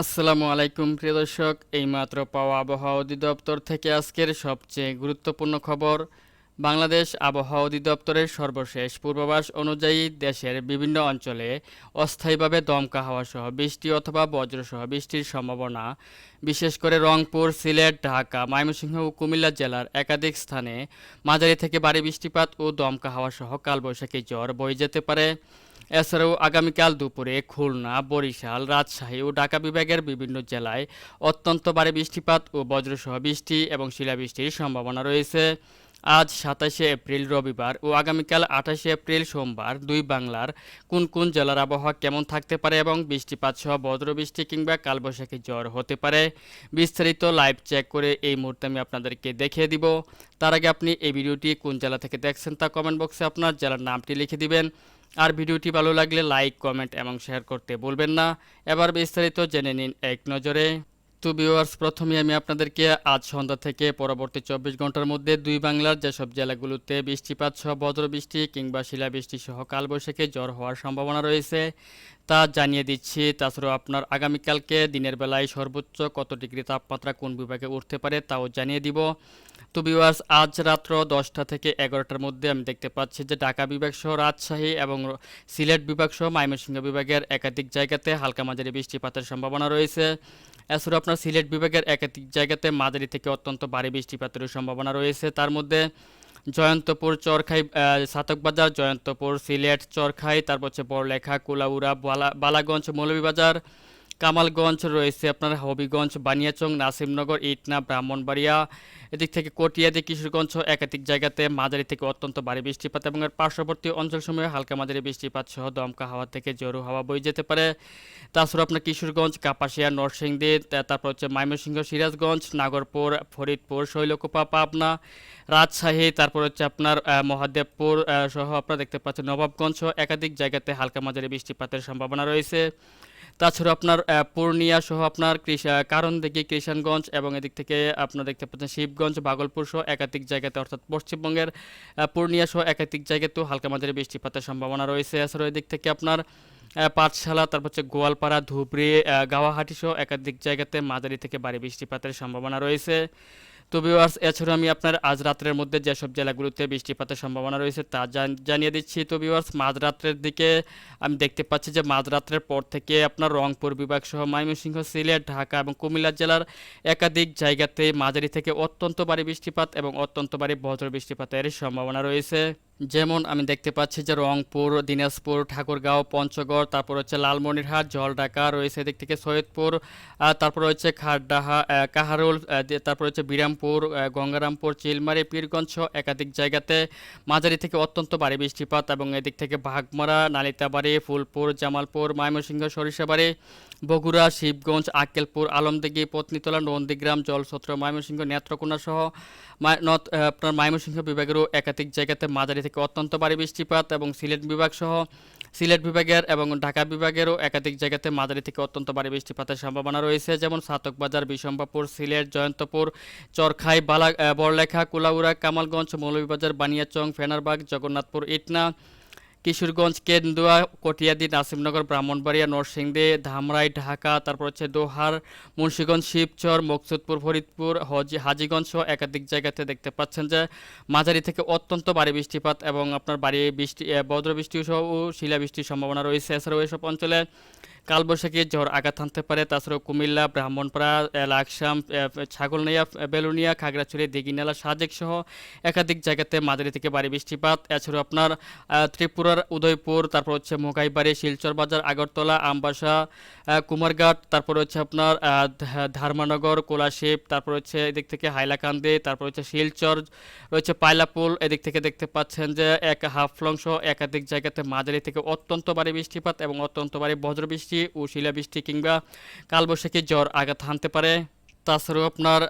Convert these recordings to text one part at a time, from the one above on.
আসসালামু আলাইকুম, প্রিয় দর্শক। এইমাত্র পাওয়া আবহাওয়া অধিদপ্তর থেকে আজকের সবচেয়ে গুরুত্বপূর্ণ খবর, বাংলাদেশ আবহাওয়া অধিদপ্তরের সর্বশেষ পূর্বাভাস অনুযায়ী দেশের বিভিন্ন অঞ্চলে অস্থায়ীভাবে দমকা হাওয়া সহ বৃষ্টি অথবা বজ্রসহ বৃষ্টির সম্ভাবনা, বিশেষ করে রংপুর, সিলেট, ঢাকা, ময়মনসিংহ ও কুমিল্লা জেলার একাধিক স্থানে মাঝারি থেকে ভারী বৃষ্টিপাত ও দমকা হাওয়া সহ কালবৈশাখী জ্বর বয়ে যেতে পারে। এছাড়াও আগামীকাল দুপুরে খুলনা, বরিশাল, রাজশাহী ও ঢাকা বিভাগের বিভিন্ন জেলায় অত্যন্ত ভারী বৃষ্টিপাত ও বজ্রসহ বৃষ্টি এবং শিলাবৃষ্টির সম্ভাবনা রয়েছে। আজ সাতাশে এপ্রিল রবিবার ও আগামীকাল আঠাশে এপ্রিল সোমবার দুই বাংলার কোন কোন জেলার আবহাওয়া কেমন থাকতে পারে এবং বৃষ্টিপাত সহ বজ্রবৃষ্টি কিংবা কালবৈশাখী জ্বর হতে পারে, বিস্তারিত লাইভ চেক করে এই মুহূর্তে আমি আপনাদেরকে দেখিয়ে দিব। তার আগে আপনি এই ভিডিওটি কোন জেলা থেকে দেখছেন তা কমেন্ট বক্সে আপনার জেলার নামটি লিখে দিবেন। আর ভিডিওটি ভালো লাগলে লাইক, কমেন্ট এবং শেয়ার করতে বলবেন না। এবার বিস্তারিত জেনে নিন এক নজরে। তো ভিউয়ার্স, প্রথমে আমি আপনাদেরকে আজ সন্ধ্যা থেকে পরবর্তী চব্বিশ ঘণ্টার মধ্যে দুই বাংলার যেসব জেলাগুলোতে বৃষ্টিপাত সহ বজ্রবৃষ্টি কিংবা শিলাবৃষ্টি সহ কালবৈশাখী জ্বর হওয়ার সম্ভাবনা রয়েছে, তা জানিয়ে দিচ্ছি। তাছাড়াও আপনার আগামীকালকে দিনের বেলায় সর্বোচ্চ কত ডিগ্রি তাপমাত্রা কোন বিভাগে উঠতে পারে তাও জানিয়ে দিব। তো ভিউয়ার্স আজ রাত্র দশটা থেকে এগারোটার মধ্যে আমি দেখতে পাচ্ছি যে ঢাকা বিভাগ সহ রাজশাহী এবং সিলেট বিভাগ সহ ময়মনসিংহ বিভাগের একাধিক জায়গাতে হালকা মাঝারি বৃষ্টিপাতের সম্ভাবনা রয়েছে। এছাড়াও আপনার সিলেট বিভাগের একাধিক জায়গাতে মাঝারি থেকে অত্যন্ত ভারী বৃষ্টিপাতের সম্ভাবনা রয়েছে। তার মধ্যে জয়ন্তপুর, চরখাই সাতকবাজার জয়ন্তপুর, সিলেট, চরখাই, তারপর হচ্ছে বড়লেখা, কুলাউড়া, বালা, বালাগঞ্জ, মৌলভীবাজার কামালগঞ্জ রয়েছে আপনার হবিগঞ্জ, বানিয়াচং, নাসিমনগর, ইটনা, ব্রাহ্মণবাড়িয়া। এদিক থেকে কটিয়াদি, কিশোরগঞ্জ একাধিক জায়গাতে মাঝারি থেকে অত্যন্ত ভারী বৃষ্টিপাত এবং এর পার্শ্ববর্তী অঞ্চলসমূহে হালকা মাঝারি বৃষ্টিপাত সহ দমকা হাওয়া থেকে জোরু হাওয়া বয়ে যেতে পারে। তাছাড়া আপনার কিশোরগঞ্জ, কাপাসিয়া, নরসিংদী তারপর হচ্ছে ময়মনসিংহ, সিরাজগঞ্জ, নাগরপুর, ফরিদপুর, শৈলকুপা, পাবনা, রাজশাহী, তারপর হচ্ছে আপনার মহাদেবপুর সহ আপনারা দেখতে পাচ্ছেন, নবাবগঞ্জ সহ একাধিক জায়গাতে হালকা মাঝারি বৃষ্টিপাতের সম্ভাবনা রয়েছে। তাছাড়া আপনার পূর্ণিয়া সহ আপনার কারণ দেখি কিষানগঞ্জ এবং এদিক থেকে আপনার দেখতে পাচ্ছেন শিবগঞ্জ ভাগলপুর সহ একাধিক জায়গাতে, অর্থাৎ পশ্চিমবঙ্গের পূর্ণিয়া সহ একাধিক জায়গাতেও হালকা মাঝারি বৃষ্টিপাতের সম্ভাবনা রয়েছে। এছাড়াও এদিক থেকে আপনার পাঠশালা, তারপর হচ্ছে গোয়ালপাড়া, ধুবড়ি গাওয়াহাটি সহ একাধিক জায়গাতে মাঝারি থেকে ভারী বৃষ্টিপাতের সম্ভাবনা রয়েছে। তো এছাড়াও আমি আপনার আজ রাত্রের মধ্যে যেসব জেলাগুলোতে বৃষ্টিপাতের সম্ভাবনা রয়েছে তা জানিয়ে দিচ্ছি। তো ভিউয়ার্স মাঝরাত্রের দিকে আমি দেখতে পাচ্ছি যে মাঝরাত্রের পর থেকে আপনার রংপুর বিভাগ সহ ময়মনসিংহ, সিলেট, ঢাকা এবং কুমিল্লা জেলার একাধিক জায়গাতে মাঝারি থেকে অত্যন্ত ভারী বৃষ্টিপাত এবং অত্যন্ত ভারী বজ্র বৃষ্টিপাতের সম্ভাবনা রয়েছে। যেমন আমি দেখতে পাচ্ছি যে রংপুর, দিনাজপুর, ঠাকুরগাঁও, পঞ্চগড়, তারপর হচ্ছে লালমনিরহাট, জলঢাকা, রয়েছে এদিক থেকে সৈয়দপুর তারপর হচ্ছে খারডাহা কাহারুল তারপর হচ্ছে বিরামপুর গঙ্গারামপুর, চিলমারি, পীরগঞ্জ একাধিক জায়গাতে মাঝারি থেকে অত্যন্ত ভারী বৃষ্টিপাত এবং এদিক থেকে বাঘমারা, নালিতাবাড়ি, ফুলপুর, জামালপুর, ময়মনসিংহ, সরিষাবাড়ি, বগুড়া, শিবগঞ্জ, আক্কেলপুর, আলমদিঘি, পত্নীতলা, নন্দীগ্রাম জলছত্র ময়মনসিংহ, নেত্রকোনা সহ আপনার ময়মনসিংহ বিভাগেরও একাধিক জায়গাতে মাঝারি থেকে অত্যন্ত ভারী বৃষ্টিপাত এবং সিলেট বিভাগ সহ সিলেট বিভাগের এবং ঢাকা বিভাগেরও একাধিক জায়গাতে মাঝারি থেকে অত্যন্ত ভারী বৃষ্টিপাতের সম্ভাবনা রয়েছে, যেমন সাতকবাজার বিশম্বাপুর সিলেট, জয়ন্তপুর, চরখাই, বালা বড়লেখা, কুলাউড়া, কামালগঞ্জ, মৌলভীবাজার, বানিয়াচং, ফেনারবাগ, জগন্নাথপুর, ইটনা কিশোরগঞ্জ, কেন্দুয়া, কটিয়াদি, নাসিমনগর, ব্রাহ্মণবাড়িয়া, নরসিংদে, ধামরাই, ঢাকা, তারপর হচ্ছে দোহার, মুন্সীগঞ্জ, শিবচর, মকসুদপুর, ফরিদপুর, হজি, হাজিগঞ্জ সহ একাধিক জায়গাতে দেখতে পাচ্ছেন যে মাঝারি থেকে অত্যন্ত ভারী বৃষ্টিপাত এবং আপনার বাড়ি বৃষ্টি বজ্রবৃষ্টি সহ শিলাবৃষ্টির সম্ভাবনা রয়েছে। এছাড়াও এসব অঞ্চলে কালবৈশাখী ঝড় আঘাত হানতে পারে। তাছাড়াও কুমিল্লা, ব্রাহ্মণপাড়া, লাকসাম ছাগলনিয়া বেলুনিয়া, খাগড়াছড়ি, দিঘিনালা, সাজেক সহ একাধিক জায়গাতে মাঝারি থেকে ভারী বৃষ্টিপাত। এছাড়াও আপনার ত্রিপুরার উদয়পুর, তারপর হচ্ছে মোগাইবাড়ি, শিলচর বাজার, আগরতলা, আমবাসা কুমারঘাট, তারপর হচ্ছে আপনার ধার্মানগর কোলাশিপ তারপর হচ্ছে এদিক থেকে হাইলাকান্দি, তারপর হচ্ছে শিলচর, রয়েছে পাইলাপুল। এদিক থেকে দেখতে পাচ্ছেন যে এক হাফলং সহ একাধিক জায়গাতে মাঝারি থেকে অত্যন্ত ভারী বৃষ্টিপাত এবং অত্যন্ত ভারী বজ্রবৃষ্টি। ও শিলাবৃষ্টি কিংবা কালবৈশাখী জ্বর আঘাত হানতে পারে। তাছাড়াও আপনার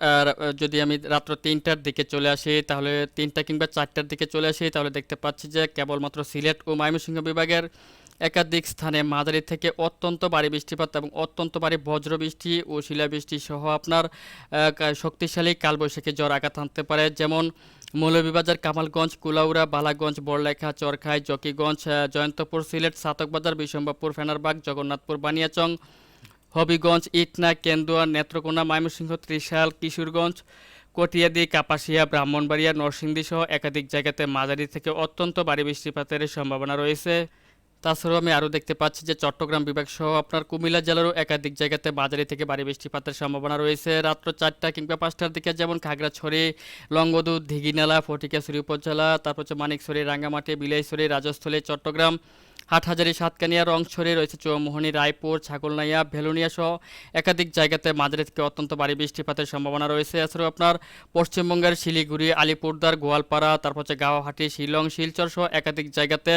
যদি আমি রাত্র তিনটার দিকে চলে আসি, তাহলে তিনটা কিংবা চারটার দিকে চলে আসি, তাহলে দেখতে পাচ্ছি যে কেবলমাত্র সিলেট ও ময়মনসিংহ বিভাগের একাধিক স্থানে মাঝারি থেকে অত্যন্ত ভারী বৃষ্টিপাত এবং অত্যন্ত ভারী বজ্রবৃষ্টি ও শিলাবৃষ্টি সহ আপনার শক্তিশালী কালবৈশাখী জ্বর আঘাত আনতে পারে। যেমন মৌলভীবাজার, কামালগঞ্জ, কুলাউড়া, বালাগঞ্জ, বড়লেখা, চরখাই, জকিগঞ্জ জয়ন্তপুর, সিলেট, সাতকবাজার বিশম্বাপুর ফেনারবাগ, জগন্নাথপুর, বানিয়াচং, হবিগঞ্জ, ইটনা, কেন্দুয়া, নেত্রকোনা, ময়মনসিংহ, ত্রিশাল, কিশোরগঞ্জ, কটিয়াদি, কাপাসিয়া, ব্রাহ্মণবাড়িয়া নরসিংদী সহ একাধিক জায়গাতে মাঝারি থেকে অত্যন্ত ভারী বৃষ্টিপাতের সম্ভাবনা রয়েছে। তাছাড়াও আমি আরও দেখতে পাচ্ছি যে চট্টগ্রাম বিভাগ সহ আপনার কুমিল্লা জেলারও একাধিক জায়গাতে বাজারে থেকে ভারী বৃষ্টিপাতের সম্ভাবনা রয়েছে। রাত্র চারটা কিংবা পাঁচটার দিকে যেমন খাগড়াছড়ি লঙ্গদু দিঘিনালা ফটিকাছড়ি উপজেলা, তারপর হচ্ছে মানিকছড়ি, রাঙ্গামাটি, বিলাইছড়ি, রাজস্থলী, চট্টগ্রাম হাটহাজারি, সাতকানিয়া, রংছড়ি, রয়েছে চৌমোহনী, রায়পুর, ছাগলনাইয়া, ভেলুনিয়া সহ একাধিক জায়গাতে মাঝারি থেকে অত্যন্ত ভারী বৃষ্টিপাতের সম্ভাবনা রয়েছে। এছাড়াও আপনার পশ্চিমবঙ্গের শিলিগুড়ি, আলিপুরদার, গোয়ালপাড়া, তারপর হচ্ছে গাওয়াহাটি শিলং, শিলচর সহ একাধিক জায়গাতে,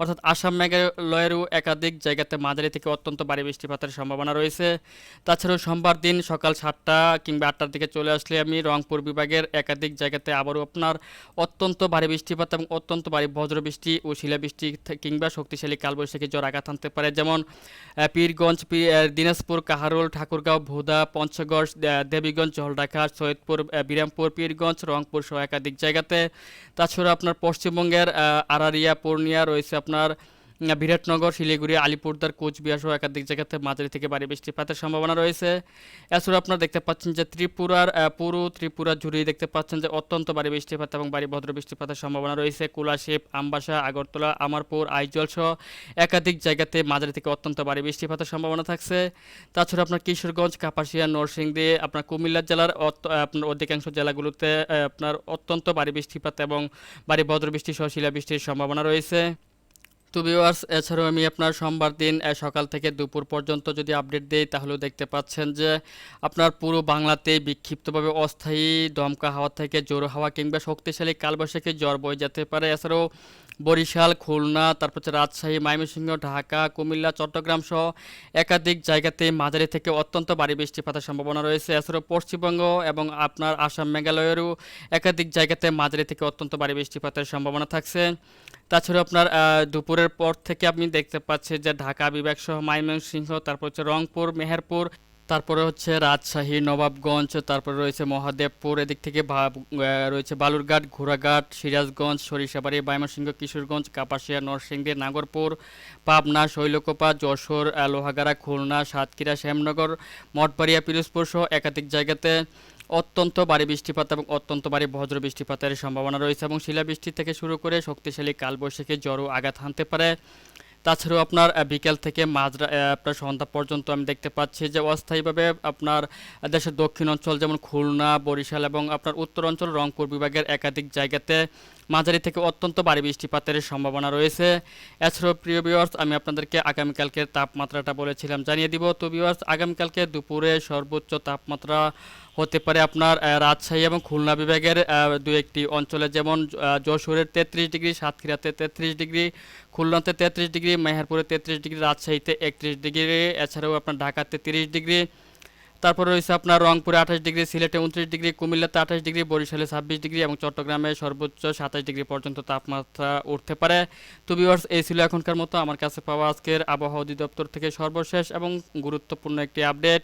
অর্থাৎ আসাম, মেঘালয়েরও একাধিক জায়গাতে মাঝারি থেকে অত্যন্ত ভারী বৃষ্টিপাতের সম্ভাবনা রয়েছে। তাছাড়াও সোমবার দিন সকাল সাতটা কিংবা আটটার দিকে চলে আসলে আমি রংপুর বিভাগের একাধিক জায়গাতে আবারও আপনার অত্যন্ত ভারী বৃষ্টিপাত এবং অত্যন্ত ভারী বজ্রবৃষ্টি ও শিলাবৃষ্টি কিংবা শক্তিশালী কালবৈশাখী জ্বর আঘাত আনতে পারে। যেমন পীরগঞ্জ দিনাজপুর, কাহারুল, ঠাকুরগাঁও, ভোদা, পঞ্চগড় দেবীগঞ্জ, জলঢাকা, সৈয়দপুর বিরামপুর, পীরগঞ্জ, রংপুর সহ একাধিক জায়গাতে। তাছাড়া আপনার পশ্চিমবঙ্গের আরারিয়া, পূর্ণিয়া, রয়েছে আপনার বিরাটনগর, শিলিগুড়ি আলিপুরদার কোচবিহার সহ একাধিক জায়গাতে মাঝারি থেকে ভারী বৃষ্টিপাতের সম্ভাবনা রয়েছে। এছাড়া আপনারা দেখতে পাচ্ছেন যে ত্রিপুরার পুরো, ত্রিপুরা জুড়েই দেখতে পাচ্ছেন যে অত্যন্ত ভারী বৃষ্টিপাত এবং ভারী ভদ্র বৃষ্টিপাতের সম্ভাবনা রয়েছে। কুলাশিপ আমবাসা, আগরতলা, আমারপুর আইজল সহ একাধিক জায়গাতে মাঝারি থেকে অত্যন্ত ভারী বৃষ্টিপাতের সম্ভাবনা থাকছে। তাছাড়া আপনার কিশোরগঞ্জ, কাপাসিয়া, নরসিংদী, আপনার কুমিল্লা জেলার আপনার অধিকাংশ জেলাগুলোতে আপনার অত্যন্ত ভারী বৃষ্টিপাত এবং ভারী ভদ্র বৃষ্টি সহ শিলাবৃষ্টির সম্ভাবনা রয়েছে। তো ভিউয়ার্স এছাড়াও আমি আপনার সোমবার দিন সকাল থেকে দুপুর পর্যন্ত যদি আপডেট দিই তাহলেও দেখতে পাচ্ছেন যে আপনার পুরো বাংলাতেই বিক্ষিপ্তভাবে অস্থায়ী দমকা হাওয়া থেকে জোর হাওয়া কিংবা শক্তিশালী কালবৈশাখী জ্বর বয়ে যেতে পারে। এছাড়াও বরিশাল, খুলনা, তারপর হচ্ছে রাজশাহী, ময়মনসিংহ, ঢাকা, কুমিল্লা, চট্টগ্রাম সহ একাধিক জায়গাতে মাঝারি থেকে অত্যন্ত ভারী বৃষ্টিপাতের সম্ভাবনা রয়েছে। এছাড়াও পশ্চিমবঙ্গ এবং আপনার আসাম, মেঘালয়েরও একাধিক জায়গাতে মাঝারি থেকে অত্যন্ত ভারী বৃষ্টিপাতের সম্ভাবনা থাকছে। তাছাড়া আপনার দুপুরের পর থেকে আপনি দেখতে পাচ্ছেন যে ঢাকা বিভাগ সহ ময়মনসিংহ, তারপর হচ্ছে রংপুর, মেহেরপুর তারপরে হচ্ছে রাজশাহী, নবাবগঞ্জ, তারপরে রয়েছে মহাদেবপুর, এদিক থেকে রয়েছে বালুরঘাট, ঘোড়াঘাট, সিরাজগঞ্জ, সরিষাবাড়ি ময়মনসিংহ কিশোরগঞ্জ, কাপাসিয়া, নরসিংদী, নাগরপুর, পাবনা, শৈলকোপা, যশোর লোহাগাড়া খুলনা, সাতক্ষীরা, শ্যামনগর, মঠবাড়িয়া, পিরোজপুর সহ একাধিক জায়গাতে অত্যন্ত ভারী বৃষ্টিপাত এবং অত্যন্ত ভারী বজ্র বৃষ্টিপাতের সম্ভাবনা রয়েছে এবং শিলাবৃষ্টি থেকে শুরু করে শক্তিশালী কালবৈশাখী জ্বরও আঘাত হানতে পারে। তাছাড়াও আপনার বিকেল থেকে মাঝরা আপনার সন্ধ্যা পর্যন্ত আমি দেখতে পাচ্ছি যে অস্থায়ীভাবে আপনার দেশের দক্ষিণ অঞ্চল যেমন খুলনা, বরিশাল এবং আপনার উত্তর অঞ্চল রংপুর বিভাগের একাধিক জায়গাতে মাঝারি থেকে অত্যন্ত ভারী বৃষ্টিপাতের সম্ভাবনা রয়েছে। এছাড়াও প্রিয় ভিউয়ার্স আমি আপনাদেরকে আগামীকালকে তাপমাত্রাটা বলেছিলাম, জানিয়ে দিব। তো ভিউয়ার্স আগামীকালকে দুপুরে সর্বোচ্চ তাপমাত্রা হতে পারে আপনার রাজশাহী এবং খুলনা বিভাগের দু একটি অঞ্চলে যেমন যশোরের তেত্রিশ ডিগ্রি, সাতক্ষীরাতে তেত্রিশ ডিগ্রি খুলনাতে তেত্রিশ ডিগ্রি, মেহেরপুরে তেত্রিশ ডিগ্রি, রাজশাহীতে একত্রিশ ডিগ্রি, এছাড়াও আপনার ঢাকাতে তিরিশ ডিগ্রি। তারপরে রয়েছে আপনার রংপুরে আঠাশ ডিগ্রি, সিলেটে উনত্রিশ ডিগ্রি, কুমিল্লাতে আঠাশ ডিগ্রি, বরিশালে ছাব্বিশ ডিগ্রি এবং চট্টগ্রামে সর্বোচ্চ সাতাশ ডিগ্রি পর্যন্ত তাপমাত্রা উঠতে পারে। তো ভিউয়ার্স এই ছিল এখনকার মতো। আমার কাছে পাওয়া আজকের আবহাওয়া অধিদপ্তর থেকে সর্বশেষ এবং গুরুত্বপূর্ণ একটি আপডেট